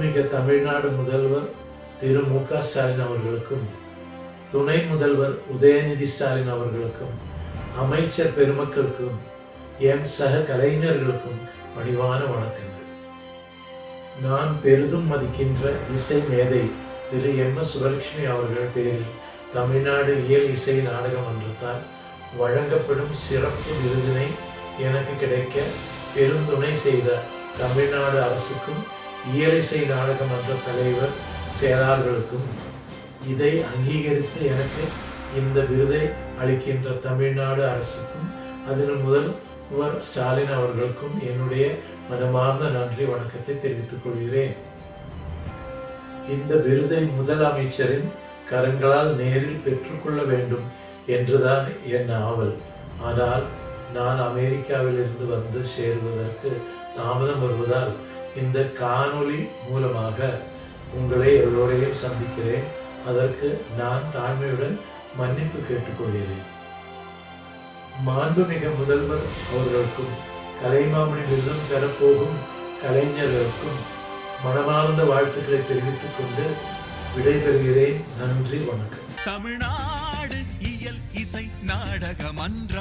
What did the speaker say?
மாண்புமிகு தமிழ்நாடு முதல்வர் திரு மு க ஸ்டாலின் அவர்களுக்கும் துணை முதல்வர் உதயநிதி ஸ்டாலின் அவர்களுக்கும் அமைச்சர் பெருமக்களுக்கும் என் சக கலைஞர்களுக்கும் பணிவான வணக்கங்கள். நான் பெரிதும் மதிக்கின்ற இசை மேதை திரு எம் எஸ் சுபலட்சுமி அவர்கள் பேரில் தமிழ்நாடு இயல் இசை நாடக மன்றத்தால் வழங்கப்படும் சிறப்பு விருதினை எனக்கு கிடைக்க பெருந்துணை செய்த தமிழ்நாடு அரசுக்கும் இயலிசை நாடக மன்ற தலைவர் செயலாளர்களுக்கும் இதை அங்கீகரித்து எனக்கு இந்த விருதை அளிக்கின்ற தமிழ்நாடு அரசுக்கும் அதில் முதல்வர் ஸ்டாலின் அவர்களுக்கும் என்னுடைய மனமார்ந்த நன்றி வணக்கத்தை தெரிவித்துக் கொள்கிறேன். இந்த விருதை முதலமைச்சரின் கரங்களால் நேரில் பெற்றுக்கொள்ள வேண்டும் என்றுதான் என் ஆவல். ஆனால் நான் அமெரிக்காவிலிருந்து வந்து சேருவதற்கு தாமதம் வருவதால் இந்த காணொளி மூலமாக உங்களை எல்லோரையும் சந்திக்கிறேன். அதற்கு நான் தாழ்மையுடன் மன்னிப்பு கேட்டுக்கொள்கிறேன். மாண்புமிகு முதல்வர் அவர்களுக்கும் கலைமாமணி விருதம் பெறப்போகும் கலைஞர்களுக்கும் மனமார்ந்த வாழ்த்துக்களை தெரிவித்துக் கொண்டு விடைபெறுகிறேன். நன்றி வணக்கம். தமிழ்நாடு இயல் இசை நாடக மன்றம்